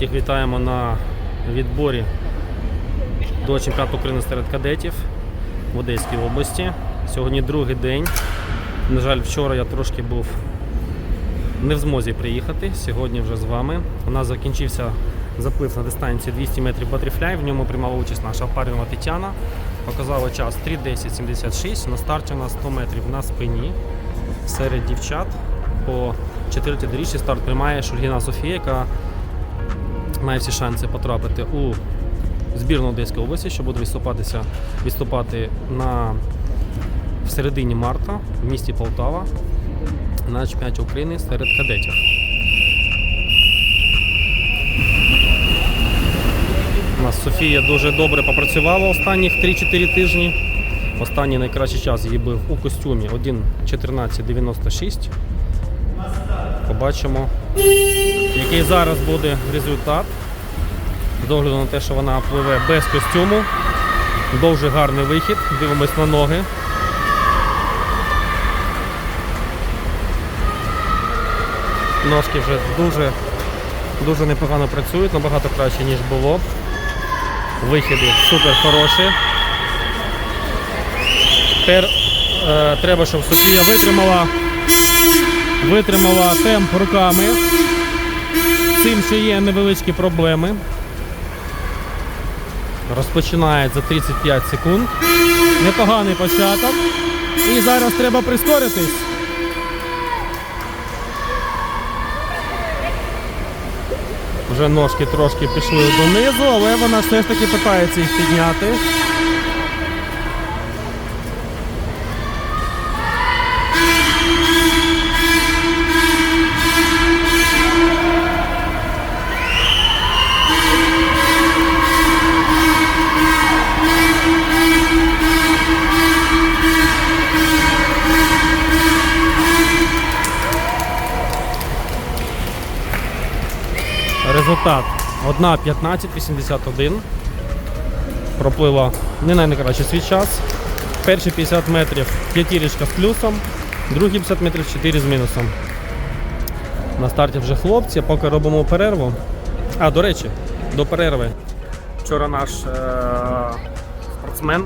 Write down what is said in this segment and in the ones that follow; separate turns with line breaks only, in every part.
Всіх вітаємо на відборі до чемпіонату України серед кадетів в Одеській області. Сьогодні другий день. На жаль, вчора я трошки був не в змозі приїхати. Сьогодні вже з вами. У нас закінчився заплив на дистанції 200 метрів батрифляй. В ньому приймала участь наша Парінова Тетяна. Показала час 3.10.76. На старті у нас 100 метрів на спині. Серед дівчат по 4 доріжці старт приймає Шульгіна Софія, яка має всі шанси потрапити у збірну Одеської області, що буде виступатися, виступати на, в середині марта в місті Полтава на чемпіонаті України серед кадетів. У нас Софія дуже добре попрацювала останніх 3-4 тижні. Останній найкращий час її був у костюмі 1.14.96. Побачимо, який зараз буде результат. З огляду на те, що вона пливе без костюму. Дуже гарний вихід. Дивимось на ноги. Ножки вже дуже, дуже непогано працюють, набагато краще, ніж було. Вихіди супер хороші. Тепер е, треба, щоб Софія витримала, витримала темп руками. Цим ще є невеличкі проблеми. Розпочинає за 35 секунд. Непоганий початок. І зараз треба прискоритись. Вже ножки трошки пішли донизу, але вона все ж таки питається їх підняти. Результат 1.15.81. Проплила не найкращий свій час. Перші 50 метрів п'ятірочка з плюсом, другі 50 метрів 4 з мінусом. На старті вже хлопці, поки робимо перерву. А, до речі, до перерви. Вчора наш е- спортсмен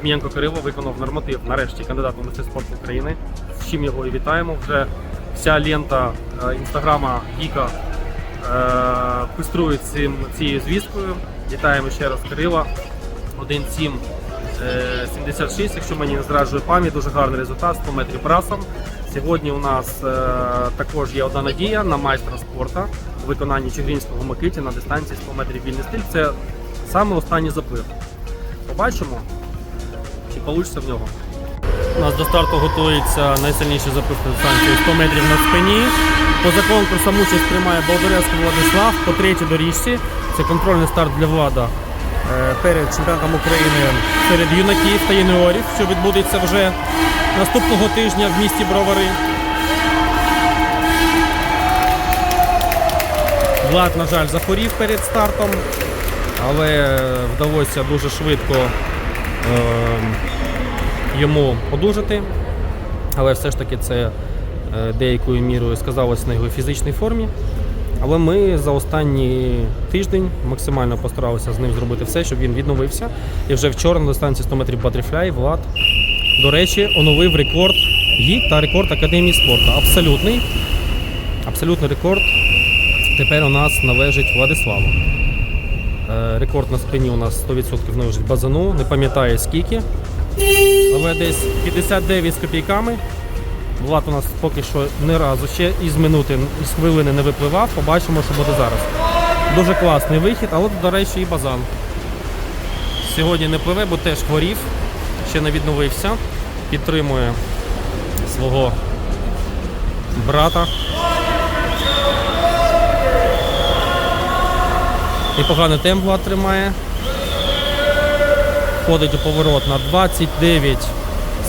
Змієнко Кирило виконав норматив нарешті кандидат у мистецтв спорту України. З чим його і вітаємо. Вже вся лента е, інстаграма Гіка пеструє цим, цією звісткою. Вітаємо ще раз Кирила. 1.7 е, 76, якщо мені не зраджує пам'ять, дуже гарний результат, 100 метрів брасом. Сьогодні у нас е, також є одна надія на майстра спорту у виконанні Чигрінського Микиті на дистанції 100 метрів вільний стиль. Це саме останній заплив. Побачимо, чи вийде в нього. У нас до старту готується найсильніший заплив на дистанції 100 метрів на спині. Поза конкурсом участь приймає Болдорецький Владислав по третій доріжці. Це контрольний старт для влада е, перед чемпіонатом України серед юнаків та юніорів, що відбудеться вже наступного тижня в місті Бровари. Влад, на жаль, захворів перед стартом, але вдалося дуже швидко е, йому одужати. Але все ж таки це е, деякою мірою сказалось на його фізичній формі. Але ми за останній тиждень максимально постаралися з ним зробити все, щоб він відновився. І вже вчора на дистанції 100 метрів батрифляй Влад, до речі, оновив рекорд ГІК та рекорд Академії спорту. Абсолютний. Абсолютний рекорд тепер у нас належить Владиславу. Е, Рекорд на спині у нас 100% належить базану, не пам'ятаю скільки. Але десь 59 з копійками. Влад у нас поки що ні разу ще із минути, із хвилини не випливав. Побачимо, що буде зараз. Дуже класний вихід, але до речі, і базан. Сьогодні не пливе, бо теж хворів, ще не відновився. Підтримує свого брата. Непоганий темп Влад тримає. Входить у поворот на 29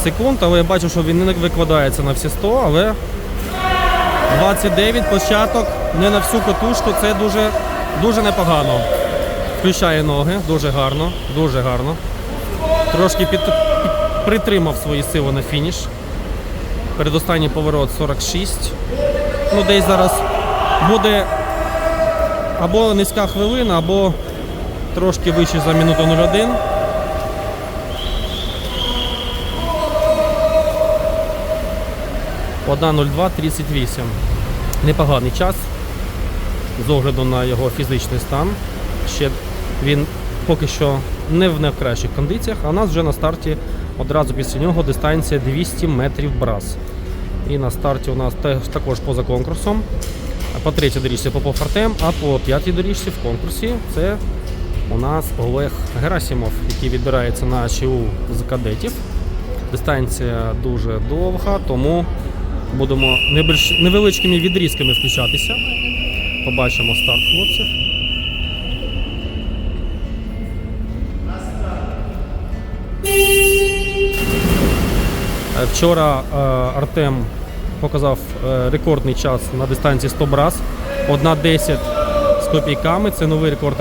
секунд, але я бачу, що він не викладається на всі 100, але 29 початок не на всю катушку, це дуже, дуже непогано. Включає ноги, дуже гарно, дуже гарно. Трошки під, притримав свої сили на фініш. Передостанній поворот 46. Ну, десь зараз буде або низька хвилина, або трошки вище за минуту 01. Одна 02.38. Непоганий час з огляду на його фізичний стан. Ще він поки що не в найкращих кондиціях, а у нас вже на старті одразу після нього дистанція 200 метрів брас. І на старті у нас також поза конкурсом. По третій доріжці Попов Артем, а по п'ятій доріжці в конкурсі це у нас Олег Герасимов, який відбирається на ЧУ з кадетів. Дистанція дуже довга, тому будемо невеличкими відрізками включатися. Побачимо старт хлопців. Е, Вчора е, Артем показав е, рекордний час на дистанції 100 брас. 1.10 з копійками. Це новий рекорд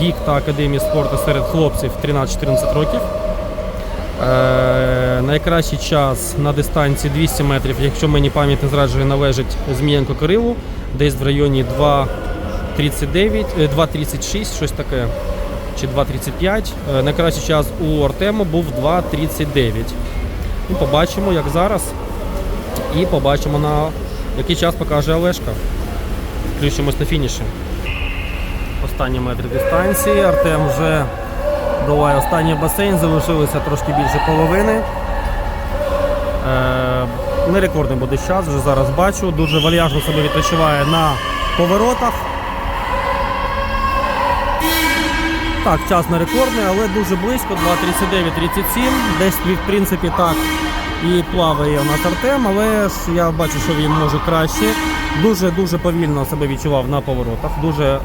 ГІК та Академії спорту серед хлопців 13-14 років. Е, найкращий час на дистанції 200 метрів, якщо мені пам'ять не зраджує, належить Змієнко Кирилу, десь в районі 2.39, е, 2.36, щось таке, чи 2.35. Е, найкращий час у Артема був 2.39. Ну, побачимо, як зараз. І побачимо, на який час покаже Олешка. Включимось на фініші. Останні метри дистанції. Артем вже долає останній басейн, залишилося трошки більше половини. Е, не рекордний буде час, вже зараз бачу. Дуже вальяжно себе відпочиває на поворотах. Так, час не рекордний, але дуже близько, 2.39-37. Десь, в принципі, так і плаває у нас Артем, але ж я бачу, що він може краще. Дуже-дуже повільно себе відчував на поворотах. Дуже, е-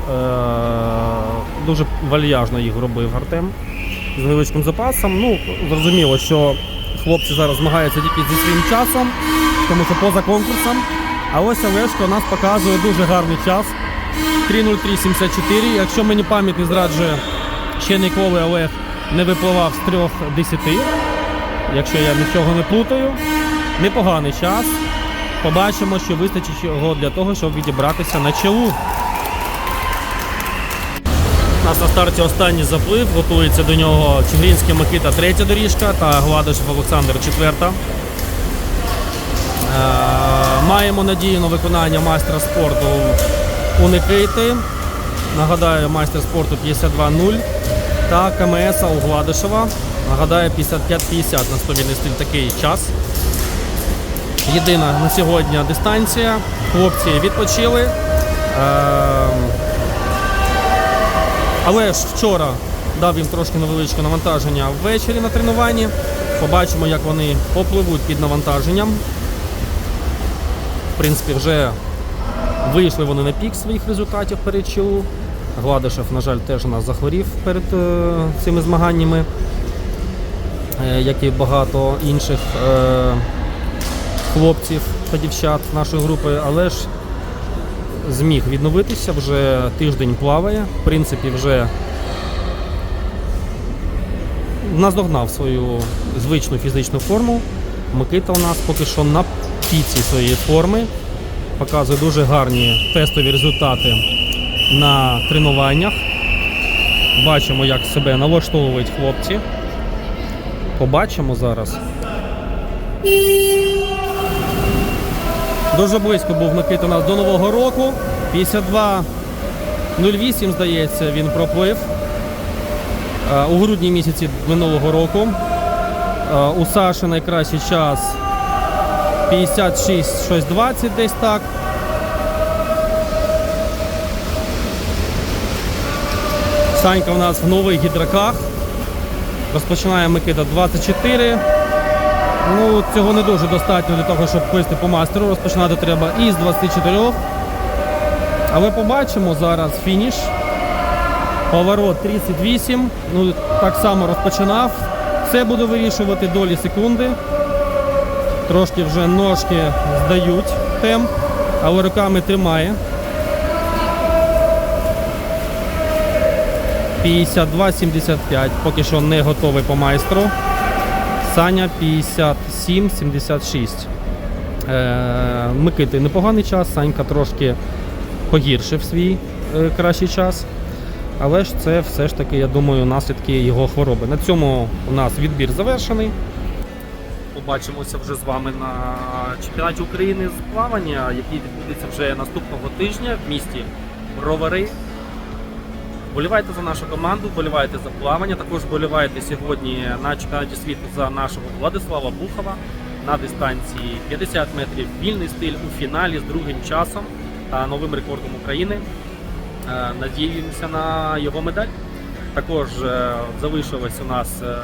дуже вальяжно їх робив Артем з невеличким запасом. Ну, зрозуміло, що хлопці зараз змагаються тільки зі своїм часом, тому що поза конкурсом. А ось Олешко нас показує дуже гарний час. 3.03.74. Якщо мені пам'ять не зраджує, ще ніколи Олег не випливав з 3.10. Якщо я нічого не плутаю. Непоганий час. Побачимо, що вистачить його для того, щоб відібратися на ЧУ. У нас на старті останній заплив, готується до нього Чигрінський Микита третя доріжка та Гладишев Олександр четверта. Е, Маємо надію на виконання майстра спорту у Никити. Нагадаю, майстер спорту 52-0 та КМС у Гладишева. Нагадаю, 55-50 на стовільний стиль такий час. Єдина на сьогодні дистанція. Хлопці відпочили. Е, але ж вчора дав їм трошки невеличке навантаження ввечері на тренуванні. Побачимо, як вони попливуть під навантаженням. В принципі, вже вийшли вони на пік своїх результатів перед ЧУ. Гладишев, на жаль, теж у нас захворів перед е, цими змаганнями, е, як і багато інших е, хлопців та дівчат нашої групи, але ж зміг відновитися, вже тиждень плаває, в принципі, вже наздогнав свою звичну фізичну форму. Микита у нас поки що на піці своєї форми. Показує дуже гарні тестові результати на тренуваннях. Бачимо, як себе налаштовують хлопці. Побачимо зараз. Дуже близько був Микита у нас до Нового року. 52.08, здається, він проплив е, у грудні місяці минулого року. Е, У Саші найкращий час 56 щось 20 десь так. Санька у нас в нових гідраках. Розпочинає Микита 24. Ну, цього не дуже достатньо для того, щоб плисти по мастеру. Розпочинати треба із 24. Але побачимо зараз фініш. Поворот 38. Ну, так само розпочинав. Це буде вирішувати долі секунди. Трошки вже ножки здають темп, але руками тримає. 52-75. Поки що не готовий по майстру. Саня 57-76. Е, Микити непоганий час, Санька трошки погіршив свій е, кращий час. Але ж це все ж таки, я думаю, наслідки його хвороби. На цьому у нас відбір завершений. Побачимося вже з вами на чемпіонаті України з плавання, який відбудеться вже наступного тижня в місті Бровари. Болівайте за нашу команду, болівайте за плавання. Також болівайте сьогодні на чемпіонаті світу за нашого Владислава Бухова на дистанції 50 метрів. Вільний стиль у фіналі з другим часом та новим рекордом України. Е, Надіємося на його медаль. Також е, залишилось у нас е,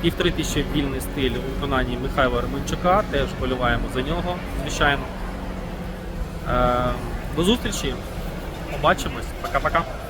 півтори тисячі вільний стиль у виконанні Михайла Романчука. Теж боліваємо за нього, звичайно. До зустрічі. Побачимось. Пока-пока.